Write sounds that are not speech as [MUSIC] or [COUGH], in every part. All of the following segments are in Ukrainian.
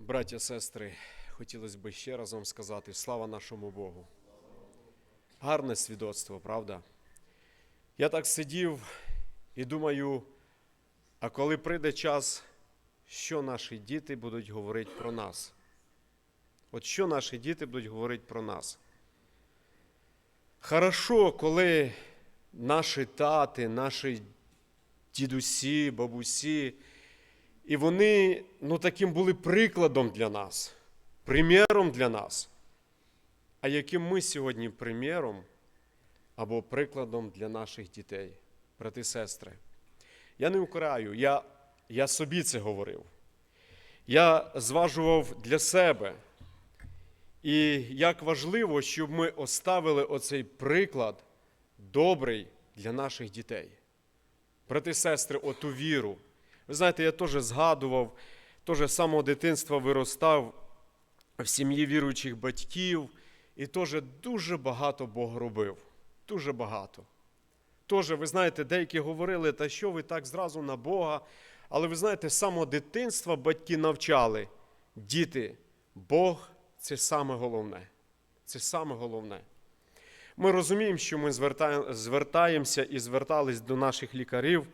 Браття, сестри, хотілося б ще разом сказати слава нашому Богу. Гарне свідоцтво, правда? Я так сидів і думаю, а коли прийде час, що наші діти будуть говорити про нас? От що наші діти будуть говорити про нас? Хорошо, коли наші тати, наші дідусі, бабусі, і вони ну, таким були прикладом для нас, приміром для нас. А яким ми сьогодні приміром або прикладом для наших дітей, брати і сестри? Я не украю, я, я собі це говорив. Я зважував для себе. І як важливо, щоб ми оставили оцей приклад добрий для наших дітей. Брати сестри, оту віру. Ви знаєте, я теж згадував, теж з самого дитинства виростав в сім'ї віруючих батьків, і теж дуже багато Бог робив. Дуже багато. Теж, ви знаєте, деякі говорили, та що ви так зразу на Бога. Але ви знаєте, з самого дитинства батьки навчали діти, Бог це саме головне. Це саме головне. Ми розуміємо, що ми звертаємося і звертались до наших лікарів,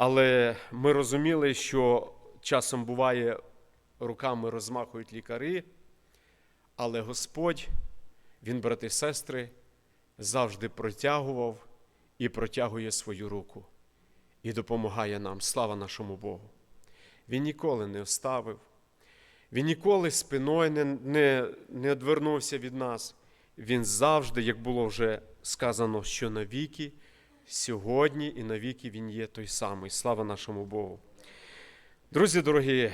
але ми розуміли, що часом буває, руками розмахують лікарі, але Господь, Він, брати і сестри, завжди протягував і протягує свою руку і допомагає нам. Слава нашому Богу. Він ніколи не оставив, він ніколи спиною не, не, не одвернувся від нас. Він завжди, як було вже сказано, що навіки, сьогодні і навіки Він є той самий. Слава нашому Богу. Друзі дорогі,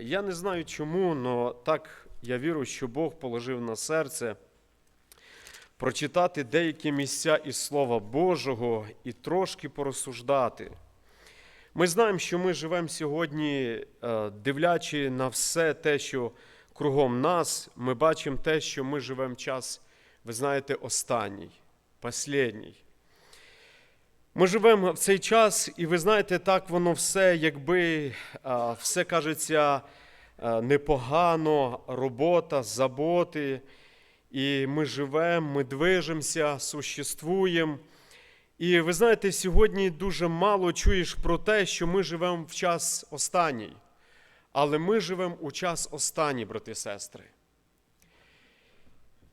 я не знаю чому, але так я вірю, що Бог положив на серце прочитати деякі місця із Слова Божого і трошки порозсуждати. Ми знаємо, що ми живемо сьогодні, е, дивлячи на все те, що кругом нас, ми бачимо те, що ми живемо час, ви знаєте, останній, послідній. Ми живемо в цей час, і ви знаєте, так воно все, якби все кажеться непогано, робота, заботи. І ми живемо, ми движемося, существуємо. І ви знаєте, сьогодні дуже мало чуєш про те, що ми живемо в час останній. Але ми живемо у час останній, брати і сестри.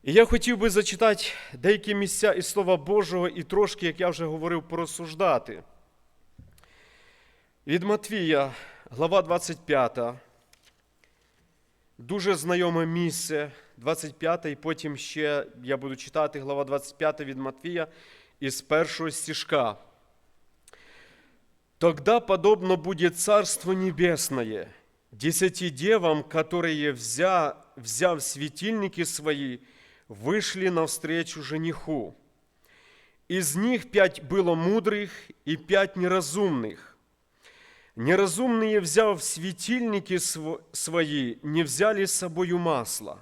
І я хотів би зачитати деякі місця із Слова Божого і трошки, як я вже говорив, порозсуждати. Від Матвія, глава 25, дуже знайоме місце, 25, і потім ще я буду читати глава 25 від Матвія із першого стишка. Тогда подобно будет Царство Небесное десяти девам, которые, взя, взяв светильники свои, вышли навстречу жениху. Из них пять было мудрых и пять неразумных. Неразумные, взяв светильники св- свои, не взяли с собою масла.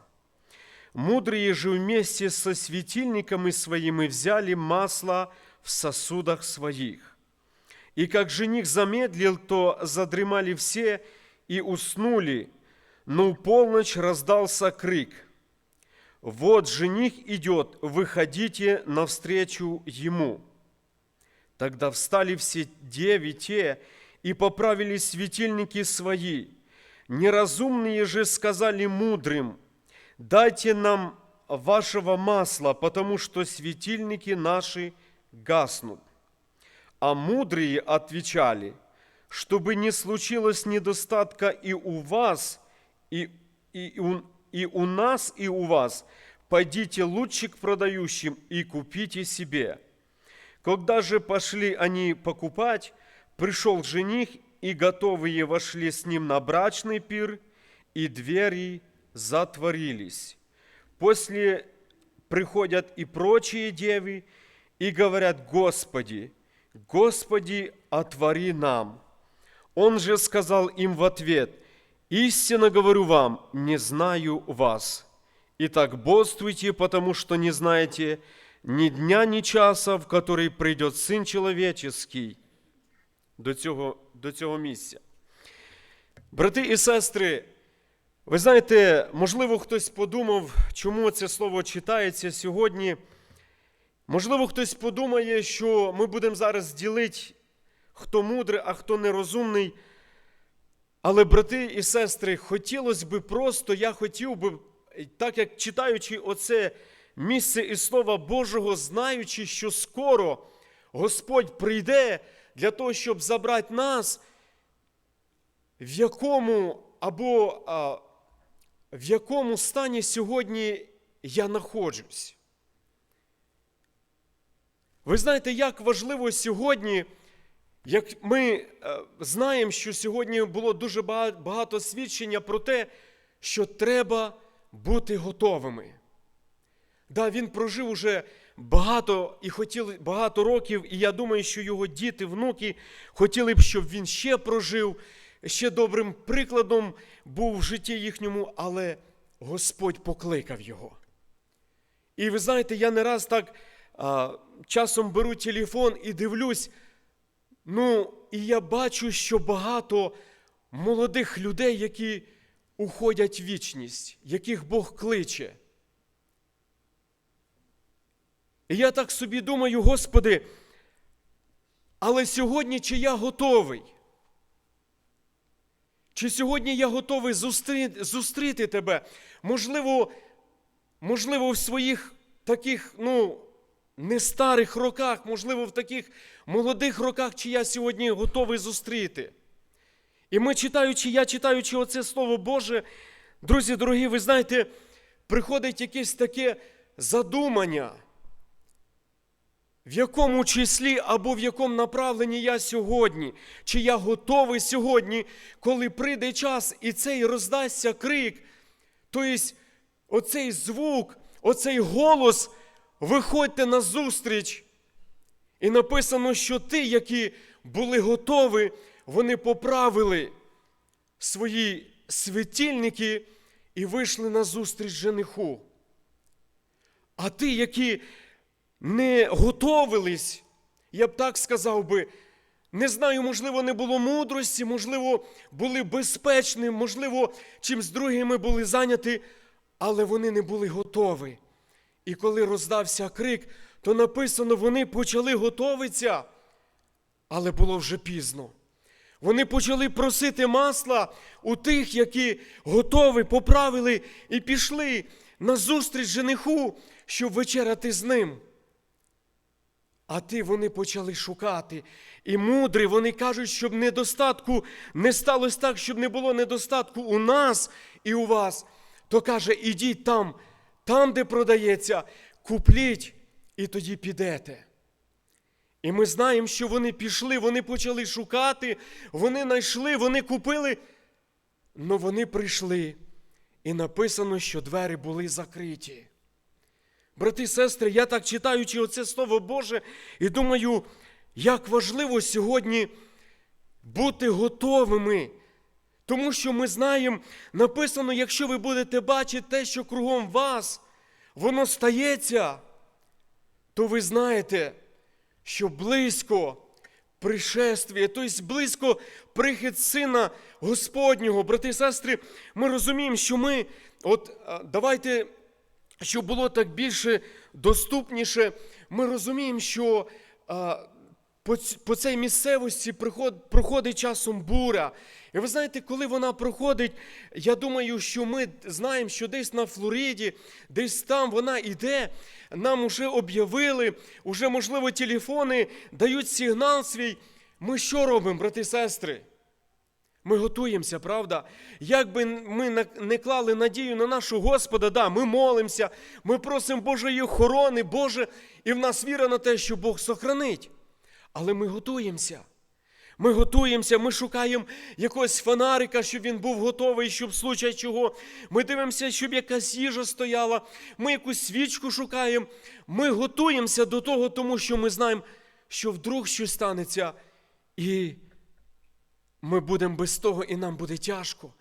Мудрые же вместе со светильниками своими взяли масло в сосудах своих. И как жених замедлил, то задремали все и уснули, но у полночь раздался крик. Вот жених идет, выходите навстречу ему. Тогда встали все деви и поправили светильники свои. Неразумные же сказали мудрым, дайте нам вашего масла, потому что светильники наши гаснут. А мудрые отвечали, чтобы не случилось недостатка и у вас, и, и, у, и у нас, и у вас, пойдите лучше к продающим и купите себе. Когда же пошли они покупать, пришел жених, и готовые вошли с ним на брачный пир, и двери затворились. После приходят и прочие девы, и говорят, Господи, Господи, отвори нам. Он же сказал им в ответ, истинно говорю вам, не знаю вас. Итак, бодрствуйте, потому что не знаете ни дня, ни часа, в который придет Сын Человеческий. До цього, до цього місця. Брати і сестри, Ви знаєте, можливо, хтось подумав, чому це слово читається сьогодні. Можливо, хтось подумає, що ми будемо зараз ділити, хто мудрий, а хто нерозумний. Але, брати і сестри, хотілося б просто, я хотів би, так як читаючи оце місце із Слова Божого, знаючи, що скоро Господь прийде для того, щоб забрати нас, в якому або а, в якому стані сьогодні я знаходжусь. Ви знаєте, як важливо сьогодні, як ми е, знаємо, що сьогодні було дуже багато, свідчення про те, що треба бути готовими. Да, він прожив уже багато і хотіли багато років, і я думаю, що його діти, внуки хотіли б, щоб він ще прожив, ще добрим прикладом був в житті їхньому, але Господь покликав його. І ви знаєте, я не раз так а, часом беру телефон і дивлюсь. Ну, і я бачу, що багато молодих людей, які уходять в вічність, яких Бог кличе. І я так собі думаю, Господи, але сьогодні чи я готовий? Чи сьогодні я готовий зустріти, зустріти тебе? Можливо, можливо, в своїх таких, ну, не старих роках, можливо, в таких молодих роках, чи я сьогодні готовий зустріти. І ми читаючи, я читаючи оце Слово Боже, друзі дорогі, ви знаєте, приходить якесь таке задумання, в якому числі або в якому направленні я сьогодні, чи я готовий сьогодні, коли прийде час і цей роздасться крик, тобто оцей звук, оцей голос, виходьте на зустріч. І написано, що ті, які були готові, вони поправили свої світильники і вийшли на зустріч жениху. А ті, які не готовились, я б так сказав би, не знаю, можливо, не було мудрості, можливо, були безпечні, можливо, чимсь другими були зайняті, але вони не були готові. І коли роздався крик, то написано, вони почали готовитися, але було вже пізно. Вони почали просити масла у тих, які готові, поправили і пішли на зустріч жениху, щоб вечеряти з ним. А ти вони почали шукати. І мудрі, вони кажуть, щоб недостатку не сталося так, щоб не було недостатку у нас і у вас. То каже, ідіть там, там, де продається, купліть, і тоді підете. І ми знаємо, що вони пішли, вони почали шукати, вони знайшли, вони купили. але вони прийшли. І написано, що двері були закриті. Брати і сестри, я так читаючи оце Слово Боже, і думаю, як важливо сьогодні бути готовими. Тому що ми знаємо, написано, якщо ви будете бачити те, що кругом вас, воно стається, то ви знаєте, що близько пришествие, тобто близько прихід Сина Господнього. Брати і сестри, ми розуміємо, що ми, от давайте щоб було так більше доступніше, ми розуміємо, що по, цій місцевості проходить часом буря. І ви знаєте, коли вона проходить, я думаю, що ми знаємо, що десь на Флориді, десь там вона йде, нам вже об'явили, вже, можливо, телефони дають сигнал свій. Ми що робимо, брати і сестри? Ми готуємося, правда? Як би ми не клали надію на нашого Господа, да, ми молимося, ми просимо Божої охорони, Боже, і в нас віра на те, що Бог сохранить. Але ми готуємося. Ми готуємося, ми шукаємо якогось фонарика, щоб він був готовий, щоб случай чого. Ми дивимося, щоб якась їжа стояла, ми якусь свічку шукаємо. Ми готуємося до того, тому що ми знаємо, що вдруг щось станеться. І ми будемо без того, і нам буде тяжко.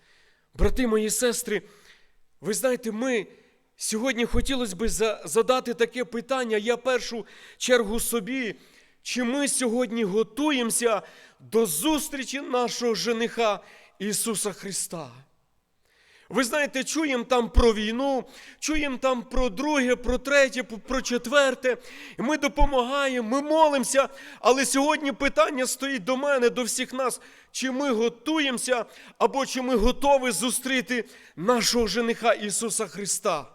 Брати мої сестри, ви знаєте, ми сьогодні хотілося б задати таке питання, я першу чергу собі, чи ми сьогодні готуємося до зустрічі нашого жениха Ісуса Христа? Ви знаєте, чуємо там про війну, чуємо там про друге, про третє, про четверте. І ми допомагаємо, ми молимося. Але сьогодні питання стоїть до мене, до всіх нас, чи ми готуємося, або чи ми готові зустріти нашого жениха Ісуса Христа.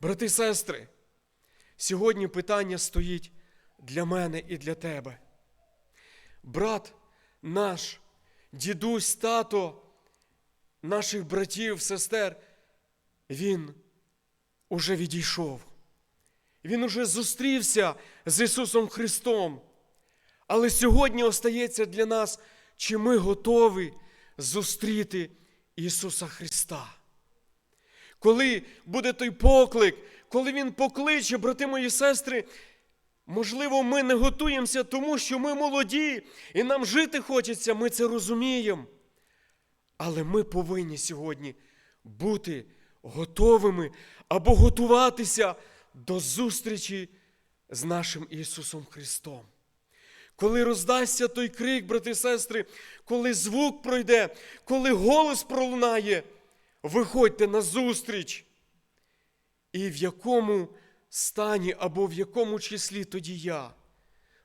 Брати і сестри, сьогодні питання стоїть для мене і для тебе. Брат наш, дідусь, тато, наших братів, сестер, він уже відійшов. Він уже зустрівся з Ісусом Христом. Але сьогодні остається для нас, чи ми готові зустріти Ісуса Христа. Коли буде той поклик, коли Він покличе, брати мої сестри, можливо, ми не готуємося, тому що ми молоді і нам жити хочеться, ми це розуміємо. Але ми повинні сьогодні бути готовими або готуватися до зустрічі з нашим Ісусом Христом. Коли роздасться той крик, брати і сестри, коли звук пройде, коли голос пролунає, виходьте на зустріч. І в якому стані або в якому числі тоді я.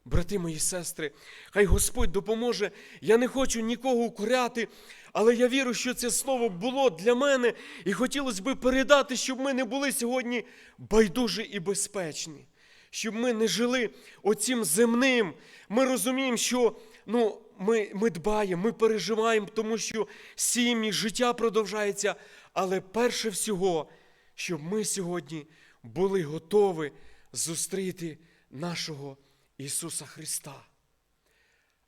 Брати мої сестри, хай Господь допоможе. Я не хочу нікого укоряти, але я вірю, що це слово було для мене, і хотілося би передати, щоб ми не були сьогодні байдужі і безпечні, щоб ми не жили оцім земним. Ми розуміємо, що ну, ми, ми дбаємо, ми переживаємо, тому що сім'ї, життя продовжається. Але перше всього, щоб ми сьогодні були готові зустріти нашого Ісуса Христа.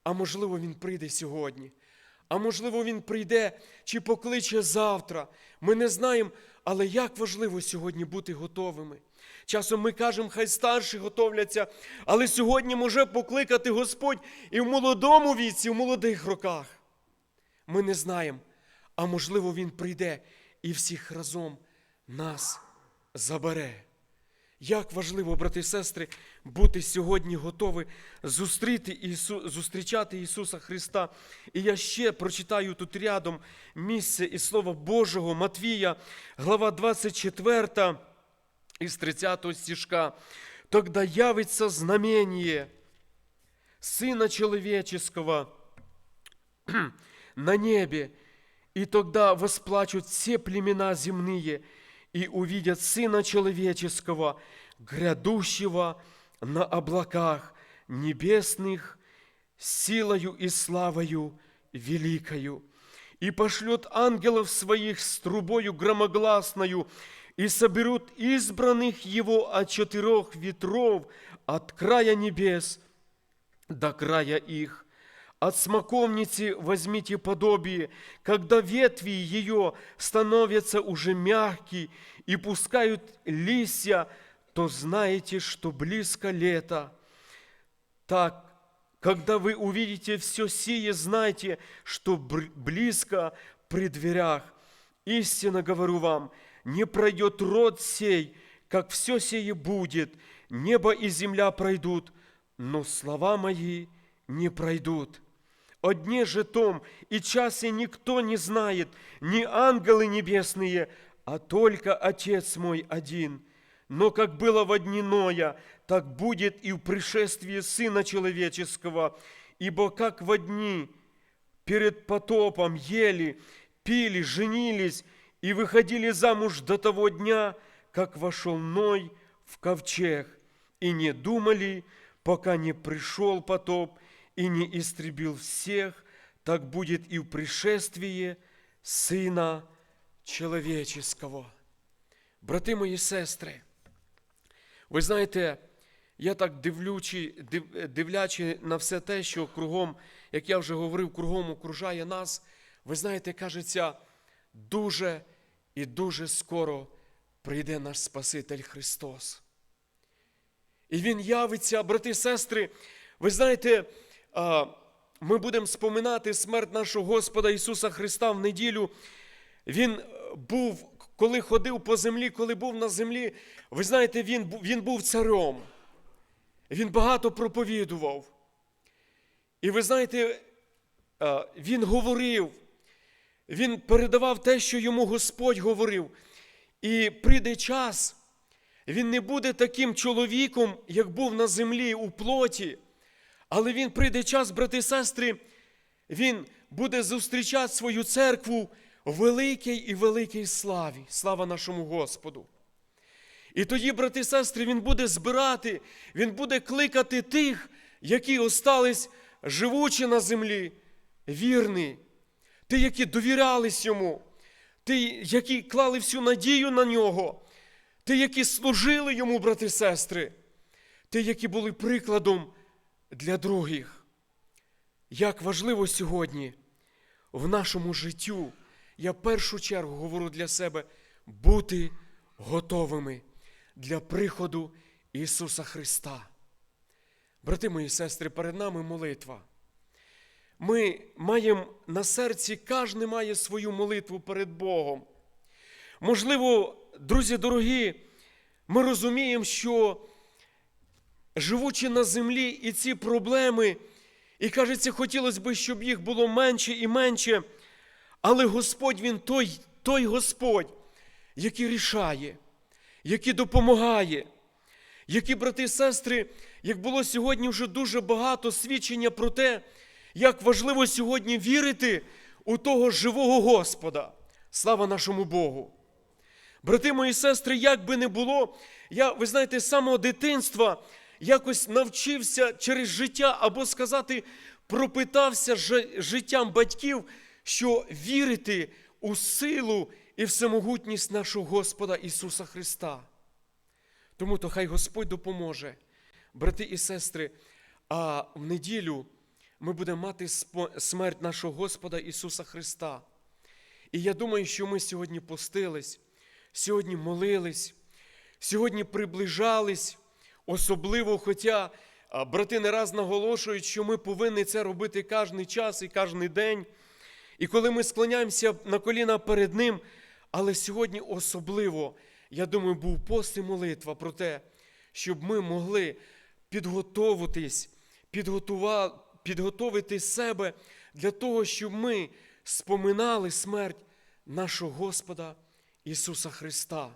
А можливо, Він прийде сьогодні. А можливо, Він прийде чи покличе завтра. Ми не знаємо, але як важливо сьогодні бути готовими. Часом ми кажемо, хай старші готовляться, але сьогодні може покликати Господь і в молодому віці, в молодих роках. Ми не знаємо, а можливо, Він прийде і всіх разом нас забере. Як важливо, брати і сестри, бути сьогодні готові зустріти Ісу, зустрічати Ісуса Христа. І я ще прочитаю тут рядом місце із Слова Божого Матвія, глава 24, із 30 стишка. Тогда явится знамение Сына Человеческого [CLEARS THROAT] на небе, и тогда восплачут все племена земные, и увидят Сына Человеческого, грядущего на облаках небесных, силою и славою великою. И пошлет ангелов своих с трубою громогласною, и соберут избранных его от четырех ветров, от края небес до края их. От смоковницы возьмите подобие, когда ветви ее становятся уже мягкие и пускают листья, то знаете, что близко лето. Так, когда вы увидите все сие, знайте, что близко при дверях. Истинно говорю вам, не пройдет род сей, как все сие будет, небо и земля пройдут, но слова мои не пройдут. О дне же том и часе никто не знает, ни ангелы небесные, а только Отец мой один. Но как было во дни Ноя, так будет и в пришествии Сына Человеческого. Ибо как во дни перед потопом ели, пили, женились и выходили замуж до того дня, как вошел Ной в ковчег, и не думали, пока не пришел потоп и не истребил всех, так будет и в пришествии Сына Человеческого. Брати мої сестри, ви знаєте, я так дивлючи, див, дивлячи на все те, що кругом, як я вже говорив, кругом окружає нас, ви знаєте, кажеться, дуже і дуже скоро прийде наш Спаситель Христос. І Він явиться, брати і сестри, ви знаєте, ми будемо споминати смерть нашого Господа Ісуса Христа в неділю. Він е, був, коли ходив по землі, коли був на землі, ви знаєте, він, він був царем. Він багато проповідував. І ви знаєте, е, він говорив, він передавав те, що йому Господь говорив. І прийде час, він не буде таким чоловіком, як був на землі у плоті. Але він прийде час, брати і сестри, він буде зустрічати свою церкву в великій і великій славі. Слава нашому Господу. І тоді, брати і сестри, він буде збирати, він буде кликати тих, які остались живучи на землі, вірні, ті, які довірялись йому, ті, які клали всю надію на нього, ті, які служили йому, брати і сестри, ті, які були прикладом для других. Як важливо сьогодні в нашому життю, я в першу чергу говорю для себе, бути готовими для приходу Ісуса Христа. Брати мої сестри, перед нами молитва. Ми маємо на серці, кожен має свою молитву перед Богом. Можливо, друзі дорогі, ми розуміємо, що живучи на землі, і ці проблеми, і кажеться, хотілося б, щоб їх було менше і менше, але Господь Він той, той Господь, який рішає, який допомагає, які, брати і сестри, як було сьогодні вже дуже багато свідчення про те, як важливо сьогодні вірити у того живого Господа. Слава нашому Богу! Брати мої сестри, як би не було, я, ви знаєте, з самого дитинства якось навчився через життя або сказати, пропитався життям батьків, що вірити у силу і всемогутність нашого Господа Ісуса Христа. Тому то хай Господь допоможе, брати і сестри, а в неділю ми будемо мати смерть нашого Господа Ісуса Христа. І я думаю, що ми сьогодні постились, сьогодні молились, сьогодні приближались, особливо, хоча брати не раз наголошують, що ми повинні це робити кожен час і кожен день. І коли ми склоняємося на коліна перед Ним, але сьогодні особливо, я думаю, був пост і молитва про те, щоб ми могли підготовитись, підготовити себе для того, щоб ми споминали смерть нашого Господа Ісуса Христа.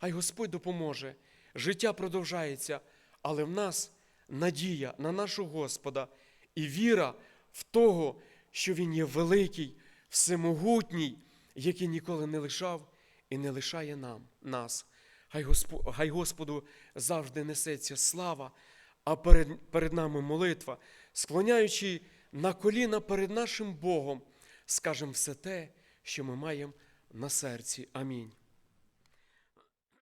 Хай Господь допоможе. Життя продовжається, але в нас надія на нашого Господа і віра в того, що Він є великий, всемогутній, який ніколи не лишав і не лишає нам, нас. Хай, Госпо, хай Господу завжди несеться слава, а перед, перед нами молитва, склоняючи на коліна перед нашим Богом, скажемо все те, що ми маємо на серці. Амінь.